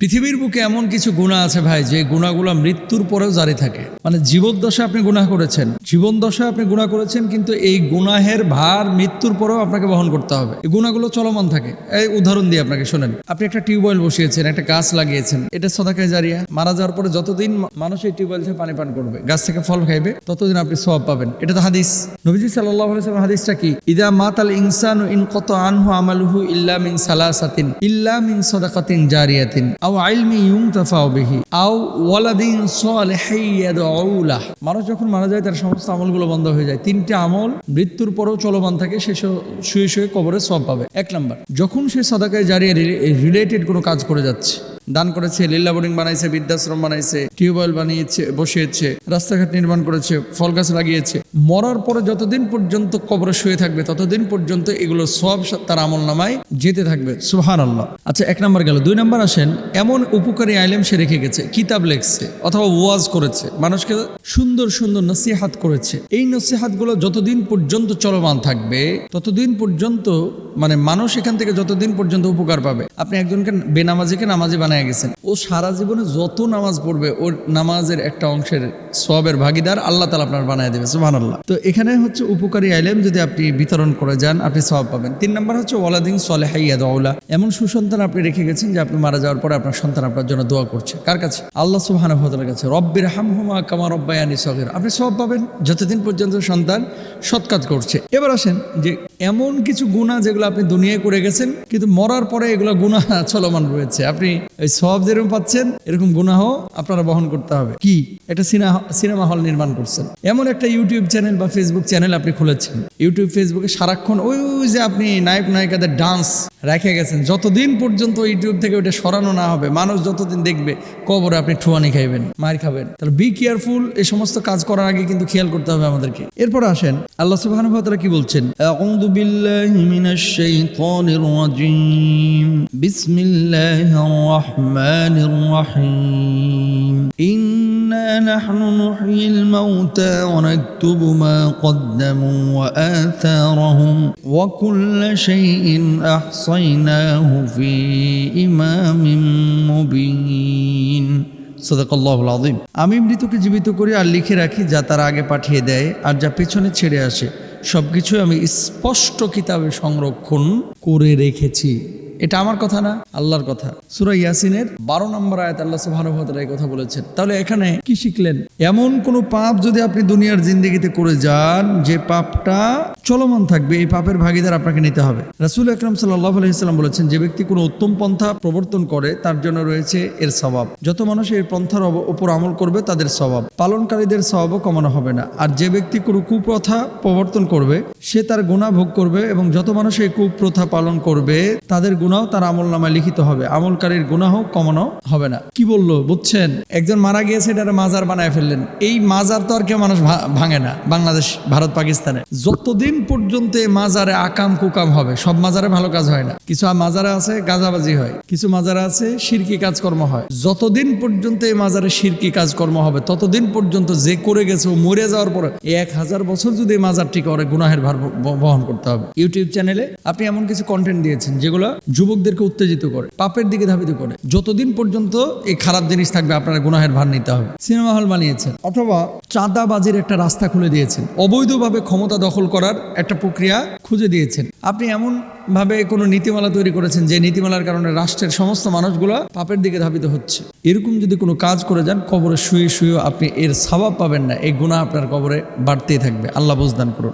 পৃথিবীর বুকে এমন কিছু গুণা আছে ভাই, যে গুণাগুলো মৃত্যুর পরেও জারি থাকে। মানে জীবদ্দশা আপনি গুনাহ করেছেন। জীবন দশায় আপনি গুনাহ করেছেন, কিন্তু এই গুনাহের ভার মৃত্যুর পরেও আপনাকে বহন করতে হবে। এই গুণাগুলো চলমান থাকে। এই উদাহরণ দিয়ে আপনাকে শোনেন। আপনি একটা টিউবওয়েল বসিয়েছেন, একটা গাছ লাগিয়েছেন। এটা সদাকায় জারিয়া, মারা যাওয়ার পরে যতদিন মানুষ এই টিউবওয়েল থেকে পানি পান করবে, গাছ থেকে ফল খাইবে, ততদিন আপনি সব পাবেন। এটা তো হাদিস। নবীজি সাল্লাল্লাহু আলাইহি সাল্লাম হাদিসটা কি? ইদা মাতাল ইনসান ইন কত আনহু আমালুহু ইল্লা মিন সালাসাতিন, ইল্লা মিন সাদাকাতিন জারিয়াতিন। আও আইলমি ইউং তাফাও বিহি, আও ওয়ালাদিন সালিহি ইয়াদউ লাহ মানুষ যখন মারা যায়, তার সমস্ত আমলগুলো বন্ধ হয়ে যায়। তিনটে আমল মৃত্যুর পরও চলমান থাকে, সে শুয়ে শুয়ে কবরে সব পাবে। এক নাম্বার, যখন সে সাদাকায় জারিয়ে রিলেটেড কোনো কাজ করে যাচ্ছে দান করেছে লিল্লা বোর্ডিং বানাইছে, বৃদ্ধাশ্রম বানাইছে, টিউবওয়েল বানিয়েছে, বসিয়েছে, রাস্তাঘাট নির্মাণ করেছে, ফল গাছ লাগিয়েছে। মরার পরে যতদিন পর্যন্ত কবরে শুয়ে থাকবে, ততদিন পর্যন্ত এগুলো সব তার আমল নামায় যেতে থাকবে। সুহান আল্লাহ আচ্ছা এক নম্বর গেল। দুই নম্বর আসেন, এমন উপকারী আইলেম সে রেখে গেছে, কিতাব লেখছে, অথবা ওয়াজ করেছে, মানুষকে সুন্দর সুন্দর নসিহাত করেছে। এই নসিহাতগুলো যতদিন পর্যন্ত চলমান থাকবে, ততদিন পর্যন্ত মানে মানুষ এখান থেকে যতদিন পর্যন্ত উপকার পাবে। আপনি একজনকে বেনামাজিকে নামাজি বানায় গেছেন। ও সারা জীবনে যত নামাজ পড়বে, ওর নামাজের একটা অংশের সবের ভাগিদার আল্লাহ তালা আপনার বানায় দেবে সুহান আল্লাহ তো এখানে হচ্ছে উপকারী আইলেম যদি আপনি বিতরণ করে যান, আপনি সব পাবেন। তিন নম্বর হচ্ছে ওয়ালাদিন সলেহাইয়া দৌলা এমন সুসন্তান আপনি রেখে গেছেন যে আপনি মারা যাওয়ার পরে আপনার সন্তান আপনার জন্য দোয়া করছে। কার কাছে? আল্লাহ সুবহান কাছে। রব্বির হাম হুমা কামা রব্বায়ানি সগের। আপনি সব পাবেন, যতদিন পর্যন্ত সন্তান সৎ কাজ করছে। এবার আসেন যে এমন কিছু গুণা যেগুলো আপনি দুনিয়ায় করে গেছেন, কিন্তু মরার পরে এগুলো গুণা চলমান রয়েছে। আপনি এই সব যেরকম পাচ্ছেন, এরকম গুনাহ আপনারা বহন করতে হবে। কি? একটা সিনেমা হল নির্মাণ করছেন। এমন একটা ইউটিউব চ্যানেল বা ফেসবুক চ্যানেল আপনি খুলেছেন। ইউটিউব, ফেসবুকে সারাক্ষণ ওই যে আপনি নায়ক, নায়িকাদের ডান্স রেখে গেছেন। যতদিন পর্যন্ত ইউটিউব থেকে ওটা সরানো না হবে, মানুষ যতদিন দেখবে, কবরে আপনি ঠুয়ানি খাইবেন, মার খাবেন। তাহলে বি কেয়ারফুল এই সমস্ত কাজ করার আগে কিন্তু খেয়াল করতে হবে আমাদেরকে। এরপর আসেন, আল্লাহ সুবহানাহু কি বলছেন? রাহমানির রাহিম ইন্না নাহনু নুহয়িল মাউতা ওয়া নাকতুবু মা قدموا وآثارهم وكل شيء أحصيناه في إمام مبين সদাকল্লাহুল আযীম আমি মৃতকে জীবিত করি আর লিখে রাখি যা তার আগে পাঠিয়ে দেয় আর যা পেছনে ছেড়ে আসে সবকিছু আমি স্পষ্ট কিতাবে সংরক্ষণ করে রেখেছি এটা আমার কথা না, আল্লাহর কথা। সুরাই ইয়াসিনের বারো নম্বর আয়াত আল্লাহ সুবহানাহু ওয়া এই কথা বলেছেন। তাহলে এখানে কি শিখলেন? এমন কোনো পাপ যদি আপনি দুনিয়ার জিন্দগিতে করে যান, যে পাপটা চলমান থাকবে, এই পাপের ভাগিদার আপনাকে নিতে হবে। রাসূল আকরাম সাল্লাহ আলাইহি সাল্লাম বলেছেন, যে ব্যক্তি কোনো উত্তম পন্থা প্রবর্তন করে, তার জন্য রয়েছে এর স্বভাব। যত মানুষ এর পন্থার উপর আমল করবে, তাদের স্বভাব। পালনকারীদের স্বভাবও কমানো হবে না। আর যে ব্যক্তি কোনো কুপ্রথা প্রবর্তন করবে, সে তার গুণা ভোগ করবে এবং যত মানুষ এই কুপ্রথা পালন করবে, তাদের গুণাও তার আমল নামায় লিখিত হবে। আমলকারীর গুণাহ কমানো হবে না। কি বলল? বুঝছেন? একজন মারা গিয়েছে এটা মাজার বানায় ফেললেন। এই মাজার তো আর কেউ মানুষ ভাঙে না, বাংলাদেশ, ভারত, পাকিস্তানে। যতদিন পর্যন্ত মাজারে আকাম কুকাম হবে। সব মাজারে ভালো কাজ হয় না। কিছু মাজারে আছে, গাজাবাজি হয়। কিছু মাজারে আছে শিরকি কাজকর্ম হয়। যতদিন পর্যন্ত এই মাজারে শিরকি কাজকর্ম হবে, ততদিন পর্যন্ত যে করে গেছে ও মরে যাওয়ার পরে এক হাজার বছর যদি এই মাজারটি করে গুনাহের ভার বহন করতে হবে। ইউটিউব চ্যানেলে আপনি এমন কিছু কন্টেন্ট দিয়েছেন, যেগুলো যুবকদেরকে উত্তেজিত করে, পাপের দিকে ধাবিত করে। যতদিন পর্যন্ত এই খারাপ জিনিস থাকবে, আপনার গুনাহের ভার নিতে হবে। সিনেমা হল বানিয়েছেন, অথবা চাঁদাবাজির একটা রাস্তা খুলে দিয়েছেন। অবৈধভাবে ক্ষমতা দখল করার একটা প্রক্রিয়া খুঁজে দিয়েছেন। আপনি এমন ভাবে কোনো নীতিমালা তৈরি করেছেন যে নীতিমালার কারণে রাষ্ট্রের সমস্ত মানুষগুলো পাপের দিকে ধাবিত হচ্ছে। এরকম যদি কোনো কাজ করে যান, কবরে শুয়ে শুয়ে আপনি এর স্বভাব পাবেন না। এই গুণা আপনার কবরে বাড়তেই থাকবে। আল্লাহ বুঝদান করুন।